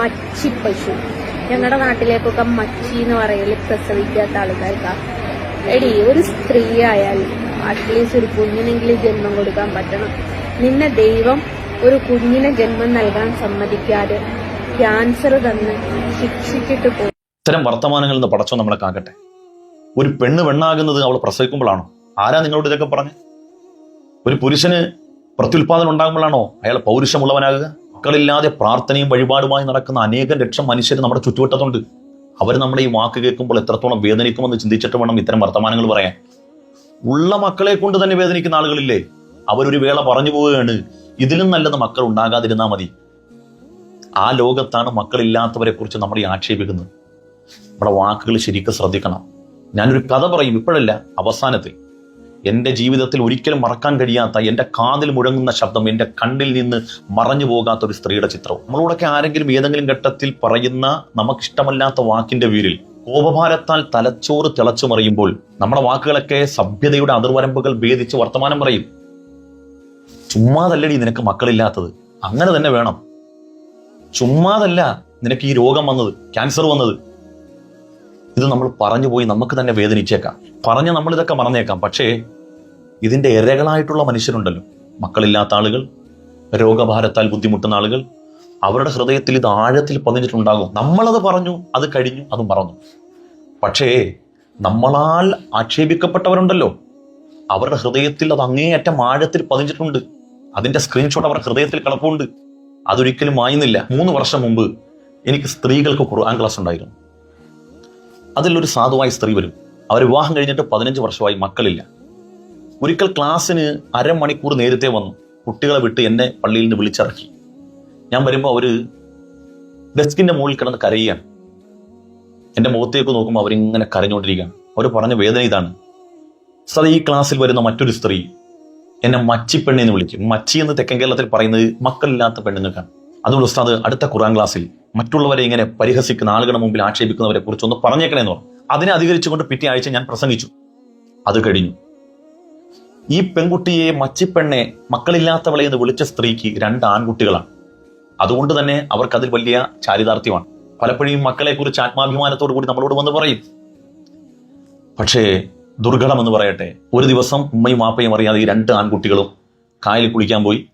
മച്ചി പശു ഞങ്ങളുടെ നാട്ടിലേക്കൊക്കെ മച്ചി എന്ന് പറയൽ പ്രസവിക്കാത്ത ആൾക്കാർക്കാ എടി ഒരു സ്ത്രീ ആയാൽ അറ്റ്ലീസ്റ്റ് ഒരു കുഞ്ഞിനെങ്കിലും ജന്മം കൊടുക്കാൻ പറ്റണം. നിന്നെ ദൈവം ഒരു കുഞ്ഞിനെ ജന്മം നൽകാൻ സമ്മതിക്കാതെ ക്യാൻസർ തന്ന് ശിക്ഷിച്ചിട്ട് പോകും ഇത്തരം വർത്തമാനങ്ങളിൽ നിന്ന് പടച്ചോ നമ്മളെ കാക്കട്ടെ. ഒരു പെണ്ണ് പെണ്ണാകുന്നത് അവൾ പ്രസവിക്കുമ്പോഴാണോ? ആരാ നിങ്ങളോട് ഇതൊക്കെ പറഞ്ഞ്? ഒരു പുരുഷന് പ്രത്യുൽപാദനം ഉണ്ടാകുമ്പോഴാണോ അയാൾ പൗരുഷമുള്ളവനാകുക? മക്കളില്ലാതെ പ്രാർത്ഥനയും വഴിപാടുമായി നടക്കുന്ന അനേകം ലക്ഷം മനുഷ്യർ നമ്മുടെ ചുറ്റുവട്ടത്തുണ്ട്. അവർ നമ്മുടെ ഈ വാക്ക് കേൾക്കുമ്പോൾ എത്രത്തോളം വേദനിക്കുമെന്ന് ചിന്തിച്ചിട്ട് വേണം ഇത്തരം വർത്തമാനങ്ങൾ പറയാൻ. ഉള്ള മക്കളെ കൊണ്ട് തന്നെ വേദനിക്കുന്ന ആളുകളില്ലേ? അവരൊരു വേള പറഞ്ഞു പോവുകയാണ്. ഇതിലും നല്ലത് മക്കൾ ഉണ്ടാകാതിരുന്നാൽ മതി. ആ ലോകത്താണ് മക്കളില്ലാത്തവരെ കുറിച്ച് നമ്മൾ ഈ ആക്ഷേപിക്കുന്നത്. നമ്മുടെ വാക്കുകൾ ശരിക്കും ശ്രദ്ധിക്കണം. ഞാനൊരു കഥ പറയും. ഇപ്പോഴല്ല അവസാനത്തിൽ എന്റെ ജീവിതത്തിൽ ഒരിക്കലും മറക്കാൻ കഴിയാത്ത എന്റെ കാതിൽ മുഴങ്ങുന്ന ശബ്ദം എന്റെ കണ്ണിൽ നിന്ന് മറഞ്ഞു പോകാത്ത ഒരു സ്ത്രീയുടെ ചിത്രം നമ്മളോടൊക്കെ ആരെങ്കിലും ഏതെങ്കിലും ഘട്ടത്തിൽ പറയുന്ന നമുക്കിഷ്ടമല്ലാത്ത വാക്കിന്റെ പേരിൽ കോപഭാരത്താൽ തലച്ചോറ് തിളച്ചു മറിയുമ്പോൾ നമ്മുടെ വാക്കുകളൊക്കെ സഭ്യതയുടെ അതിർവരമ്പുകൾ ഭേദിച്ച് വർത്തമാനം പറയും. ചുമ്മാതല്ലടി നിനക്ക് മക്കളില്ലാത്തത്. അങ്ങനെ തന്നെ വേണം. ചുമ്മാതല്ല നിനക്ക് ഈ രോഗം വന്നത് ക്യാൻസർ വന്നത്. ഇത് നമ്മൾ പറഞ്ഞു പോയി നമുക്ക് തന്നെ വേദനിച്ചേക്കാം. പറഞ്ഞ് നമ്മൾ ഇതൊക്കെ മറന്നേക്കാം. പക്ഷേ ഇതിന്റെ ഇരകളായിട്ടുള്ള മനുഷ്യരുണ്ടല്ലോ. മക്കളില്ലാത്ത ആളുകൾ രോഗഭാരത്താൽ ബുദ്ധിമുട്ടുന്ന ആളുകൾ അവരുടെ ഹൃദയത്തിൽ ഇത് ആഴത്തിൽ പതിഞ്ഞിട്ടുണ്ടാകും. നമ്മളത് പറഞ്ഞു അത് കഴിഞ്ഞു അത് മറന്നു. പക്ഷേ നമ്മളാൽ ആക്ഷേപിക്കപ്പെട്ടവരുണ്ടല്ലോ. അവരുടെ ഹൃദയത്തിൽ അത് അങ്ങേയറ്റം ആഴത്തിൽ പതിഞ്ഞിട്ടുണ്ട്. അതിന്റെ സ്ക്രീൻഷോട്ട് അവരുടെ ഹൃദയത്തിൽ കിടപ്പുണ്ട്. അതൊരിക്കലും മായുന്നില്ല. മൂന്ന് വർഷം മുമ്പ് എനിക്ക് സ്ത്രീകൾക്ക് ഖുർആൻ ക്ലാസ് ഉണ്ടായിരുന്നു. അതിലൊരു സാധുവായ സ്ത്രീ വരും. അവർ വിവാഹം കഴിഞ്ഞിട്ട് പതിനഞ്ച് വർഷമായി മക്കളില്ല. ഒരിക്കൽ ക്ലാസ്സിന് അരമണിക്കൂർ നേരത്തെ വന്നു. കുട്ടികളെ വിട്ട് എന്നെ പള്ളിയിൽ നിന്ന് വിളിച്ചിറക്കി. ഞാൻ വരുമ്പോൾ അവർ ഡെസ്കിന്റെ മുകളിൽ കിടന്ന് കരയുകയാണ്. എന്റെ മുഖത്തേക്ക് നോക്കുമ്പോൾ അവരിങ്ങനെ കരഞ്ഞുകൊണ്ടിരിക്കുകയാണ്. അവർ പറഞ്ഞ വേദന ഇതാണ്. സർ ഈ ക്ലാസ്സിൽ വരുന്ന മറ്റൊരു സ്ത്രീ എന്നെ മച്ചി പെണ്ണെന്ന് വിളിക്കും. മച്ചി എന്ന് തെക്കൻ കേരളത്തിൽ പറയുന്നത് മക്കളില്ലാത്ത പെണ്ണുങ്ങൾക്കാണ്. അതുകൊണ്ട് ഉസ്താദ് അടുത്ത ഖുറാൻ ക്ലാസ്സിൽ മറ്റുള്ളവരെ ഇങ്ങനെ പരിഹസിക്കുന്ന ആളുകളുടെ മുമ്പിൽ ആക്ഷേപിക്കുന്നവരെ കുറിച്ച് ഒന്ന് പറഞ്ഞേക്കണേന്ന് പറഞ്ഞു. അതിനെ അധികരിച്ചുകൊണ്ട് പിറ്റേ ആഴ്ച ഞാൻ പ്രസംഗിച്ചു. അത് കഴിഞ്ഞു. ഈ പെൺകുട്ടിയെ മച്ചിപ്പെണ്ണെ മക്കളില്ലാത്തവളെ എന്ന് വിളിച്ച സ്ത്രീക്ക് രണ്ട് ആൺകുട്ടികളാണ്. അതുകൊണ്ട് തന്നെ അവർക്ക് അതിൽ വലിയ ചാരിതാർത്ഥ്യമാണ്. പലപ്പോഴും മക്കളെ കുറിച്ച് ആത്മാഭിമാനത്തോടു കൂടി നമ്മളോട് വന്ന് പറയും. പക്ഷേ ദുർഘടം എന്ന് പറയട്ടെ ഒരു ദിവസം ഉമ്മയും മാപ്പയും അറിയാതെ ഈ രണ്ട് ആൺകുട്ടികളും കായലിൽ കുളിക്കാൻ പോയി.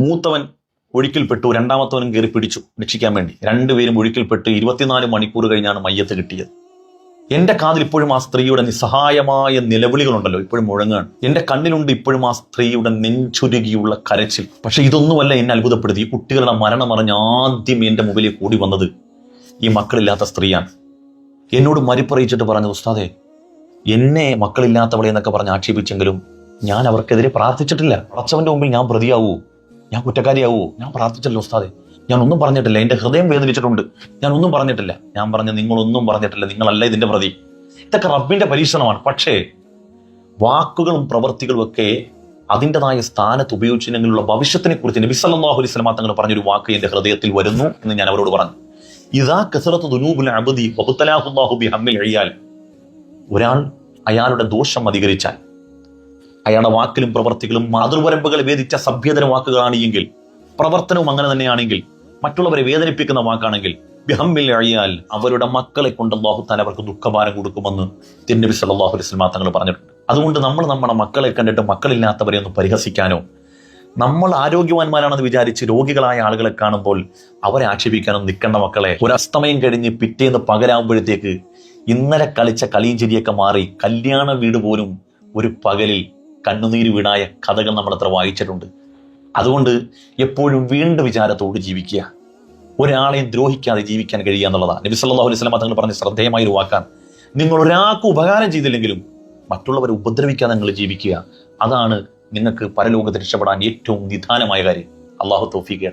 മൂത്തവൻ ഒഴുക്കിൽപ്പെട്ടു രണ്ടാമത്തവനും കയറി പിടിച്ചു രക്ഷിക്കാൻ വേണ്ടി. രണ്ടുപേരും ഒഴുക്കിൽപ്പെട്ട് ഇരുപത്തിനാല് മണിക്കൂർ കഴിഞ്ഞാണ് മയ്യത്ത് കിട്ടിയത്. എന്റെ കാതിൽ ഇപ്പോഴും ആ സ്ത്രീയുടെ നിസ്സഹായമായ നിലവിളികളുണ്ടല്ലോ ഇപ്പോഴും മുഴങ്ങാണ്. എന്റെ കണ്ണിലുണ്ട് ഇപ്പോഴും ആ സ്ത്രീയുടെ നെഞ്ചുരുകിയുള്ള കരച്ചിൽ. പക്ഷെ ഇതൊന്നുമല്ല എന്നെ അത്ഭുതപ്പെടുത്തി. കുട്ടികളുടെ മരണം അറിഞ്ഞ് ആദ്യം എന്റെ മുമ്പിലേക്ക് കൂടി വന്നത് ഈ മക്കളില്ലാത്ത സ്ത്രീയാണ്. എന്നോട് മരിപ്പറിയിച്ചിട്ട് പറഞ്ഞു ഉസ്താദേ എന്നെ മക്കളില്ലാത്തവളെ എന്നൊക്കെ പറഞ്ഞ് ആക്ഷേപിച്ചെങ്കിലും ഞാൻ അവർക്കെതിരെ പ്രാർത്ഥിച്ചിട്ടില്ല. അടച്ചവന്റെ മുമ്പിൽ ഞാൻ പ്രതിയാവൂ. ഞാൻ കുറ്റക്കാരിയാവോ? ഞാൻ പ്രാർത്ഥിച്ചല്ലോ ഉസ്താദെ. ഞാൻ ഒന്നും പറഞ്ഞിട്ടില്ല. എന്റെ ഹൃദയം വേദനിച്ചിട്ടുണ്ട്. ഞാൻ ഒന്നും പറഞ്ഞിട്ടില്ല. ഞാൻ പറഞ്ഞ നിങ്ങളൊന്നും പറഞ്ഞിട്ടില്ല. നിങ്ങളല്ല ഇതിന്റെ പ്രതി. ഇതൊക്കെ റബ്ബിന്റെ പരീക്ഷണമാണ്. പക്ഷേ വാക്കുകളും പ്രവൃത്തികളും ഒക്കെ അതിന്റെതായ സ്ഥാനത്ത് ഉപയോഗിച്ചില്ലെങ്കിലുള്ള ഭവിഷ്യത്തിനെ കുറിച്ച് നബി സല്ലല്ലാഹു അലൈഹി വസല്ലം തങ്ങൾ പറഞ്ഞൊരു വാക്ക് എന്റെ ഹൃദയത്തിൽ വരുന്നു എന്ന് ഞാൻ അവരോട് പറഞ്ഞു. ഇതാ കസറത്ത് ദുനൂബുൽ അബദി ബഹുത്തലാഹുല്ലാഹു ബി ഹമ്മിൽ എഴിയാൽ ഒരാൾ അയാളുടെ ദോഷം അധികരിച്ചാൽ അയാളുടെ വാക്കിലും പ്രവർത്തികളും മാതൃപരമ്പുകൾ വേദിച്ച സഭ്യതര വാക്കുകളാണ് എങ്കിൽ പ്രവർത്തനവും അങ്ങനെ തന്നെയാണെങ്കിൽ മറ്റുള്ളവരെ വേദനിപ്പിക്കുന്ന വാക്കാണെങ്കിൽ ബിഹമ്മിൽ അഴിയാൽ അവരുടെ മക്കളെ കൊണ്ട് അള്ളാഹു താൻ അവർക്ക് ദുഃഖഭാരം കൊടുക്കുമെന്ന് തിരുനബി സല്ലല്ലാഹു അലൈഹി വസല്ലം തങ്ങൾ പറഞ്ഞിട്ടുണ്ട്. അതുകൊണ്ട് നമ്മൾ നമ്മുടെ മക്കളെ കണ്ടിട്ട് മക്കളില്ലാത്തവരെ ഒന്ന് പരിഹസിക്കാനോ നമ്മൾ ആരോഗ്യവാന്മാരാണെന്ന് വിചാരിച്ച് രോഗികളായ ആളുകളെ കാണുമ്പോൾ അവരെ ആക്ഷേപിക്കാനും നിൽക്കേണ്ട മക്കളെ ഒരസ്തമയം കഴിഞ്ഞ് പിറ്റേന്ന് പകരാകുമ്പോഴത്തേക്ക് ഇന്നലെ കളിച്ച കളിയും ചിരിയൊക്കെ മാറി കല്യാണ വീട് പോലും ഒരു പകലിൽ കണ്ണുനീര് വീണായ കഥകൾ നമ്മൾ അത്ര വായിച്ചിട്ടുണ്ട്. അതുകൊണ്ട് എപ്പോഴും വീണ്ട വിചാരത്തോട് ജീവിക്കുക. ഒരാളെയും ദ്രോഹിക്കാതെ ജീവിക്കാൻ കഴിയുക എന്നുള്ളതാണ്. നബി സല്ലല്ലാഹു അലൈഹി വസല്ലം തങ്ങൾ പറഞ്ഞ ശ്രദ്ധേയമായ ഒരു വാക്കാണ്. നിങ്ങൾ ഒരാൾക്ക് ഉപകാരം ചെയ്തില്ലെങ്കിലും മറ്റുള്ളവരെ ഉപദ്രവിക്കാതെ നിങ്ങൾ ജീവിക്കുക. അതാണ് നിങ്ങൾക്ക് പരലോകത്ത് രക്ഷപ്പെടാൻ ഏറ്റവും നിധാനമായ കാര്യം. അള്ളാഹു തോഫി കേട്ടെ